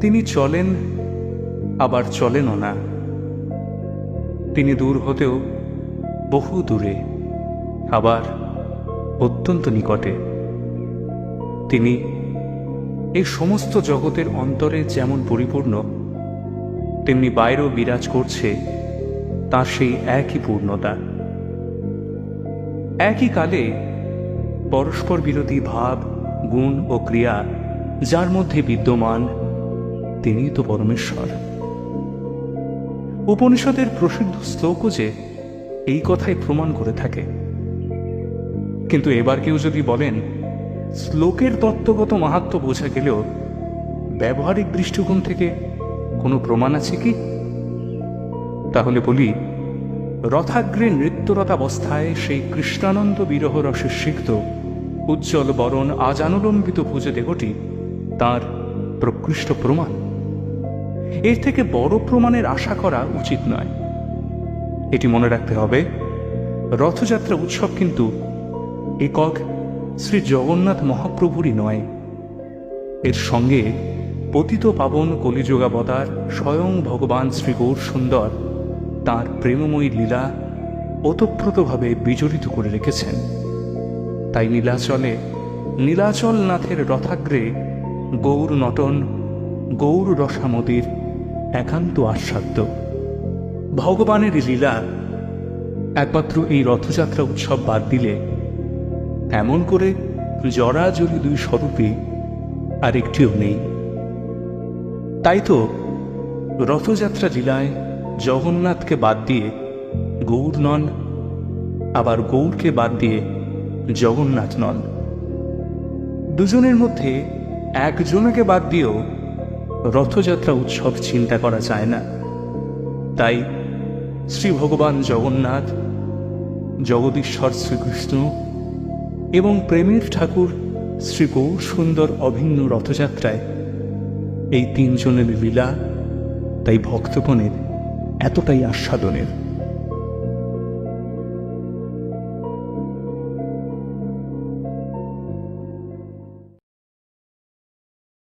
তিনি চলেন, আবার চলেনও না। তিনি দূর হতেও বহু দূরে, আবার অত্যন্ত নিকটে। তিনি এই সমস্ত জগতের অন্তরে যেমন পরিপূর্ণ, তেমনি বাইরেও বিরাজ করছে তার সেই একই পূর্ণতা। একই কালে পরস্পর বিরোধী ভাব, গুণ ও ক্রিয়া, যার মধ্যে বিদ্যমান তিনি তো পরমেশ্বর। উপনিষদের প্রসিদ্ধ শ্লোকও যে এই কথাই প্রমাণ করে থাকে। কিন্তু এবার কেউ যদি বলেন, শ্লোকের তত্ত্বগত মাহাত্ম বোঝা গেলেও ব্যবহারিক দৃষ্টিকোণ থেকে কোনো প্রমাণ আছে কি? তাহলে বলি, রথাগ্রে নৃত্যরতাবস্থায় সেই কৃষ্ণানন্দ বিরহ রসে সিক্ত, উজ্জ্বল বরণ আজানুলম্বিত ভুজে দেহটি তার প্রকৃষ্ট প্রমাণ। এর থেকে বড় প্রমাণের আশা করা উচিত নয়। এটি মনে রাখতে হবে, রথযাত্রা উৎসব কিন্তু একক শ্রী জগন্নাথ মহাপ্রভুরই নয়। এর সঙ্গে পতিত পাবন কলিযোগাবতার স্বয়ং ভগবান শ্রী গৌর সুন্দর তাঁর প্রেমময়ী লীলা ওতপ্রোতভাবে বিজড়িত করে রেখেছেন। তাই নীলাচলে নীলাচল নাথের রথাগ্রে গৌর নটন গৌর রসামতির একান্ত আস্বাদ্য ভগবানের লীলা একমাত্র এই রথযাত্রা উৎসব বাদ দিলে এমন করে জরাজরি দুই স্বরূপে আরেকটিও নেই। তাই তো রথযাত্রা লীলায় জগন্নাথকে বাদ দিয়ে গৌর নন, আবার গৌরকে বাদ দিয়ে জগন্নাথ নন। দুজনের মধ্যে একজনকে বাদ দিয়েও রথযাত্রা উৎসব চিন্তা করা যায় না। তাই শ্রী ভগবান জগন্নাথ, জগদীশ্বর শ্রীকৃষ্ণ এবং প্রেমের ঠাকুর শ্রী সুন্দর অভিন্ন রথযাত্রায় এই তিনজনের লীলা তাই ভক্তপণের এতটাই আস্বাদনের।